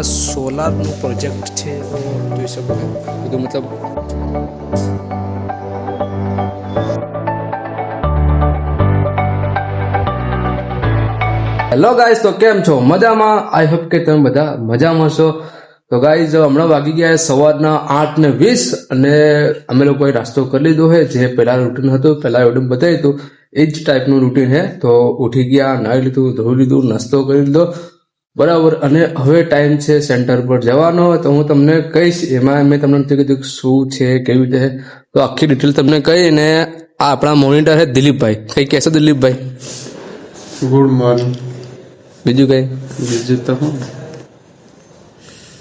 આ સોલારનું પ્રોજેક્ટ છે જોઈ શકો બધું મતલબ હેલો ગાઈઝ તો કેમ છો? મજામાં? આઈ હોપ કે તમે બધા મજામાં છો તો ગાઈઝ હમણાં વાગી ગયા સવારના આઠ ને વીસ અને અમે લોકોએ નાસ્તો કરી લીધો છે, જે પહેલા રૂટીન હતું, પહેલા રૂટીન બતાવ્યું હતું, એ જ ટાઈપનું રૂટીન છે. તો ઉઠી ગયા, નાહી લીધું, ધોઈ લીધું, નાસ્તો કરી લીધો. બરાબર અને હવે ટાઈમ છે સેન્ટર પર જવાનો તો હું તમને કહીશ એમાં મેં તમને નથી કીધું શું છે કેવી રીતે છે તો આખી ડિટેલ તમને કહી ને આ આપણા મોનિટર છે દિલીપભાઈ. કઈ કહેશો દિલીપભાઈ? ગુડ મોર્નિંગ બીજું કઈ? બીજું તો હું.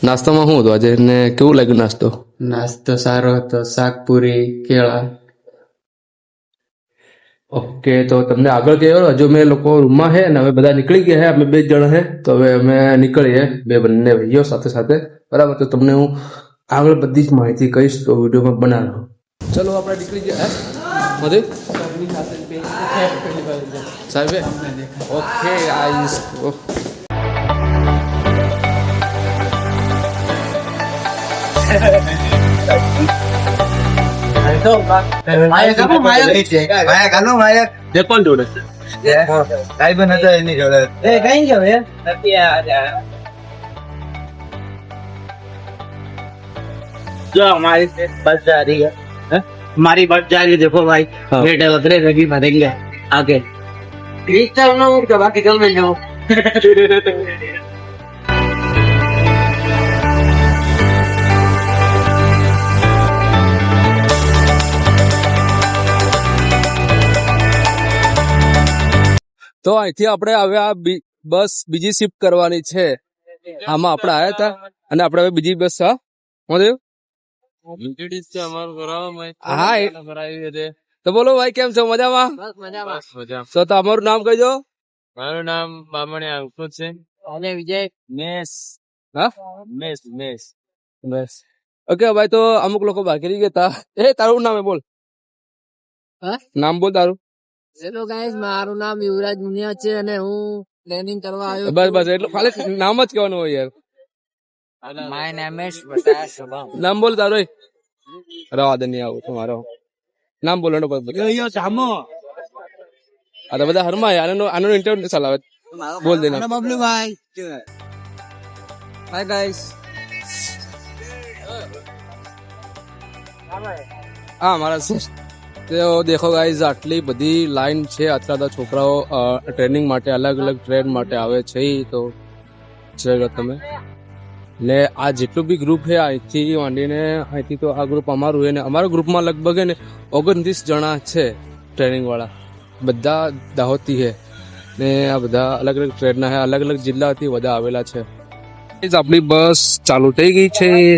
નાસ્તામાં શું હતું આજે? ને કેવું લાગ્યું નાસ્તો? નાસ્તો સારો હતો શાકપુરી કેળા. ઓકે તો તમને આગળ કહેવાય હજુ મેં લોકો રૂમમાં છે ને હવે બધા નીકળી ગયા છે અમે બે જ જણા છે તો હવે અમે નીકળીએ બે બંને ભાઈઓ સાથે સાથે બરાબર તો તમને હું આગળ બધી જ માહિતી કહીશ તો વિડીયોમાં બનાવો ચલો આપણે નીકળી ગયા મધુ સાહેબ ઓકે આઈસ जो हमारी बस जा रही है हैं? हमारी बस जा रही है देखो भाई हाँ। बेटे बकरे लगी भरेंगे आगे बीच चल ना उठ के बाकी चल में जाओ તો અહીંથી આપણે હવે આ બસ બીજી શિફ્ટ કરવાની છે. આમાં આપણે આવ્યા હતા. અને આપણે હવે બીજી બસ હા? મહાદેવ? તો બોલો ભાઈ કેમ છો? મજામાં? તો તમારું નામ કહેજો મારું નામ બામણિયા અંકુશ છે. અને વિજય? મેસ. હા? મેસ મેસ. મેસ. ઓકે ભાઈ તો અમુક લોકો બાકી રહી ગયા એ તારું નામ બોલ. નામ બોલ તારું. હેલો ગાઈસ મારું નામ યુવરાજ મુનિયા છે અને હું પ્લેનિંગ કરવા આવ્યો બસ બસ એટલું ખાલી નામ જ કહેવાનું હોય યાર. માય નેમ ઇઝ બટા શુભમ નામ બોલ તારો. રવા દે નહીં આવું તમારો નામ બોલવાનો પછી યો સામો આ તો બધા હરમાય આનો આનો ઇન્ટરવ્યુ ચલાવે બોલ દેના બબલુ ભાઈ હાય ગાઈસ હા મારા તો દેખો ગાઈઝ આટલી બધી લાઈન છે, આટલા બધા છોકરાઓ ટ્રેનિંગ માટે, અલગ અલગ ટ્રેન માટે આવે છે તો જોઈ તમે. ને આ જેટલું બી ગ્રુપ છે, અહીંથી માંડીને, અહીંથી તો આ ગ્રુપ અમારું છે ને, અમારા ગ્રુપમાં લગભગ ને, ઓગણત્રીસ જણા છે ટ્રેનિંગ વાળા. બધા દાહોદથી છે. ને આ બધા અલગ અલગ ટ્રેનના છે, અલગ અલગ જિલ્લાથી બધા આવેલા છે. આપણી બસ ચાલુ થઈ ગઈ છે.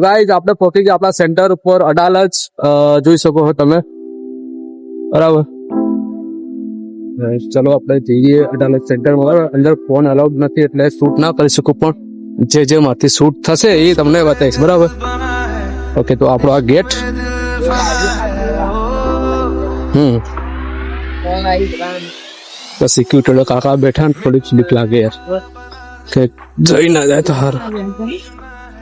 તો ગાઈઝ આપણે પહોંચી ગયા આપણા સેન્ટર ઉપર અડાલજ અ, જોઈ શકો છો તમે. બરાબર? Guys, ચલો આપણે જઈએ અડાલજ સેન્ટરમાં બરાબર? અંદર ફોન અલાઉડ નથી એટલે શૂટ ના કરી શકું પણ જે જે માંથી શૂટ થશે એ તમને બતાવીશ. બરાબર? ઓકે તો આપણો આ ગેટ હમ. તો સિક્યુરિટી કાકા બેઠા ને થોડીક બીક લાગે યાર. કે જઈ ના જાય તો હાર.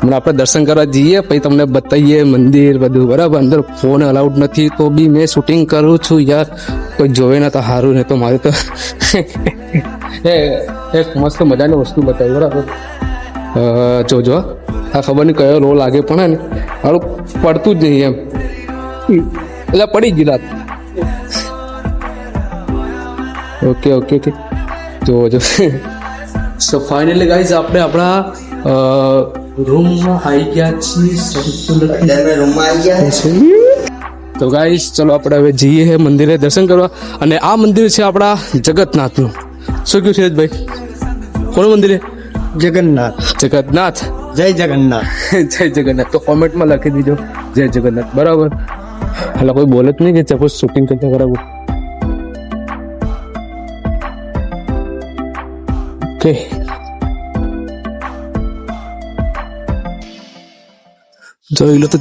હમણાં આપણે દર્શન કરવા જઈએ પછી તમને બતાવીએ મંદિર બધું. બરાબર અંદર ફોન અલાઉડ નથી તો બી મેં શૂટિંગ કરું છું યાર. કોઈ જોવે ના તો સારું ને તો મારે તો એક મસ્ત મજાની વસ્તુ બતાવી બરાબર. જોજો આ ખબર નહીં કયો રોલ લાગે પણ ને મારું પડતું જ નહીં એમ. એટલે પડી ગઈ રાત. ઓકે ઓકે ઓકે જો સો ફાઇનલી ગાઈઝ આપણે આપણા રૂમમાં આવી ગયા છીએ તો ગાઈશ ચલો આપણે હવે જઈએ હે મંદિરે દર્શન કરવા અને આ મંદિર છે આપણા જગતનાથનું શું કહ્યું છે ભાઈ કોનું મંદિર જગન્નાથ જગન્નાથ જગતનાથ જય જગન્નાથ જય જગન્નાથ તો કોમેન્ટમાં લખી દીજો જય જગન્નાથ બરાબર એટલે કોઈ બોલે જ નહીં કે સપોઝ શૂટિંગ કરતા બરાબર ઓકે જોઈ લો તો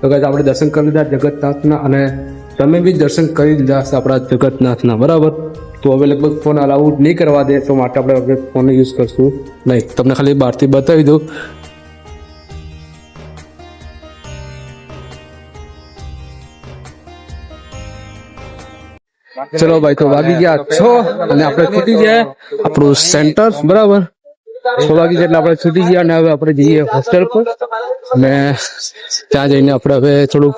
તો guys, આપણે દર્શન કરી લીધા જગતનાથના અને તમે બી દર્શન કરી લીધા હશે આપણા જગતનાથના બરાબર? તો હવે લગભગ ફોન અલાઉડ નહીં કરવા દે તો માટે આપણે હવે ફોનનો યુઝ કરશું. નહીં તમને ખાલી બહારથી બતાવી દઉં. ચલો ભાઈ તો વાગી ગયા છો અને આપણે ખૂટી ગયા. આપણું સેન્ટર બરાબર? છ વાગે ગયા આપણે છૂટી ગયા અને હવે આપણે જઈએ હોસ્ટેલ પર. અને ત્યાં જઈને આપણે હવે થોડુંક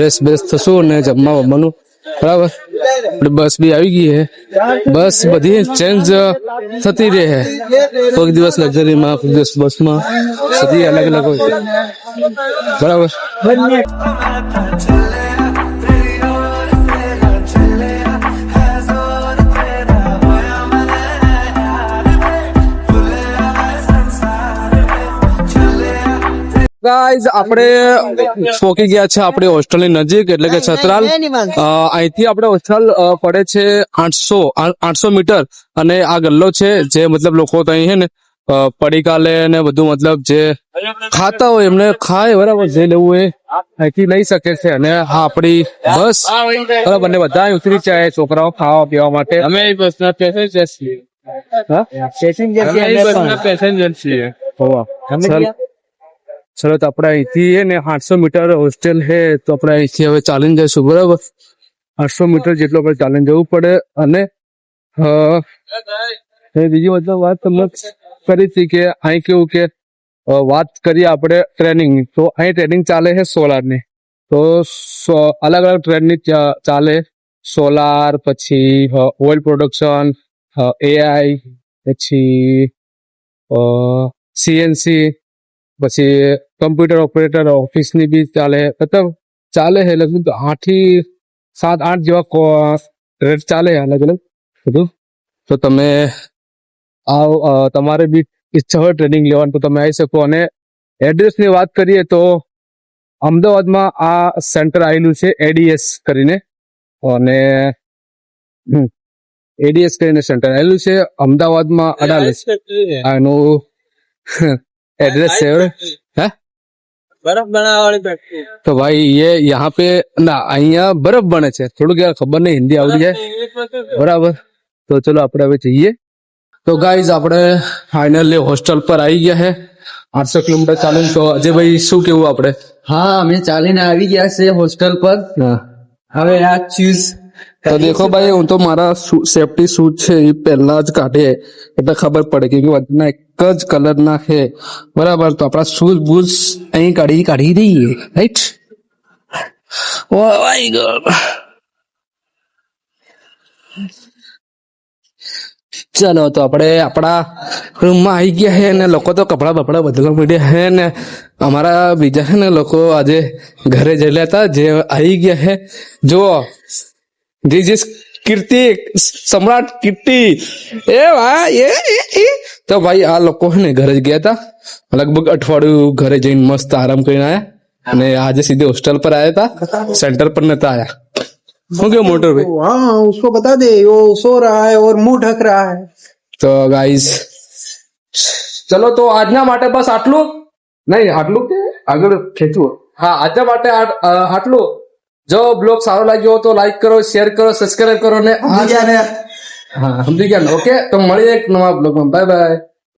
રેસ બેસ થશું અને જમવા વમવાનું બરાબર? બસ બી આવી ગઈ હે. બસ બધી ચેન્જ થતી રહે છે કોઈક દિવસ લક્ઝરીમાં કોઈક દિવસ બસમાં બધી અલગ અલગ હોય છે. બરાબર ગાઈઝ આપણે પહોંચી ગયા છે આપણી હોસ્ટેલની નજીક એટલે કે છત્રાલ. અહીંથી આપણે હોસ્ટેલ પડે છે આઠસો આઠસો મીટર. અને આ ગલ્લો છે જે મતલબ લોકો ત્યાં છે ને પડીકા લે ને બધું મતલબ જે ખાતા હોય એમને ખાય બરાબર જે લેવું એ અહીંથી લઈ શકે છે. અને હા આપણી બસ બરાબર ને બધા ઉતરી જાય છોકરાઓ ખાવા પીવા માટે. અમે બસના પેસેન્જર છીએ. પેસેન્જર છીએ. હોવા. ચાલ. તો આપણે અહીંથી ને આઠસો મીટર હોસ્ટેલ છે તો આપણે અહીંથી હવે ચાલીને જઈશું, બરાબર આઠસો મીટર જેટલું આપણે ચાલીને જવું પડે, અને બીજી મતલબ વાત તમને કરી હતી કે, અહીં કેવું કે વાત કરીએ આપણે ટ્રેનિંગ તો અહીં ટ્રેનિંગ ચાલે છે સોલારની, તો અલગ અલગ ટ્રેનિંગ ચાલે, સોલાર, પછી ઓઇલ પ્રોડક્શન એઆઈ પછી સીએનસી પછી કમ્પ્યુટર ઓપરેટર ઓફિસની બી ચાલે. મતલબ ચાલે છે લગભગ આઠથી સાત આઠ જેવા રેટ ચાલે અલગ અલગ બધું તો તમે આવ તમારે બી ઈચ્છા હોય ટ્રેનિંગ લેવાનું તો તમે આવી શકો. અને એડ્રેસની વાત કરીએ તો અમદાવાદમાં આ સેન્ટર આવેલું છે એડીએસ કરીને. અને એડીએસ કરીને સેન્ટર આવેલું છે અમદાવાદમાં અડાલજ. આનું एड्रेस है है બરફ બનાવવાની ફેક્ટરી તો ભાઈ ये यहाँ पे ના અહીંયા બરફ બને છે થોડુંક યાર ખબર નહીં હિન્દી આવડી જાય બરાબર તો ચલો આપણે હવે જઈએ તો ગાઈઝ આપણે ફાઇનલી હોસ્ટેલ પર આવી ગયા છે આઠસો કિલોમીટર ચાલીને તો અજયભાઈ શું કેવું આપણે હા અમે ચાલીને આવી ગયા છે હોસ્ટેલ પર હવે આ ચૂઝ તો દેખો ભાઈ હું તો મારા સેફટી શૂઝ છે એ પહેલા જ કાઢે એટલે ખબર પડે કે બધાના એક જ કલર ના છે બરાબર તો આપણા શૂઝ બૂઝ અહીં કાઢી કાઢી દઈએ રાઈટ ઓ માય ગોડ ચાલો તો આપણે આપણા રૂમમાં આવી ગયા છે ને લોકો તો કપડા બપડા બદલવા માંડ્યા છે ને અમારા બીજા છે ને લોકો આજે ઘરે જયેલા હતા જે આવી ગયા છે જુઓ ધીસ ઇઝ કીર્તિ સમ્રાટ કીર્તિ. એ વા એ તો ભાઈ આ લોકો હે ને ઘરે જ ગયા હતા લગભગ અઠવાડિયું ઘરે જઈને મસ્ત આરામ કરીને આયા. અને આજે સીધે હોસ્ટેલ પર આયા હતા સેન્ટર પર નતા આયા. શું કે મોટર ભાઈ? હા ઉસકો બતા દે. વો સો રહા હે ઓર મુંહ ઢક રહા હે. તો ગાઈસ ચલો તો આજના માટે બસ આટલું? નહીં આટલું કે આગળ ખેંચવું? હા આજના માટે આટલું. જો બ્લોગ સારો લાગ્યો તો લાઈક કરો શેર કરો સબસ્ક્રાઈબ કરો ને હા સમજી ગયા ઓકે તો મળીએ એક નવા બ્લોગમાં. Bye bye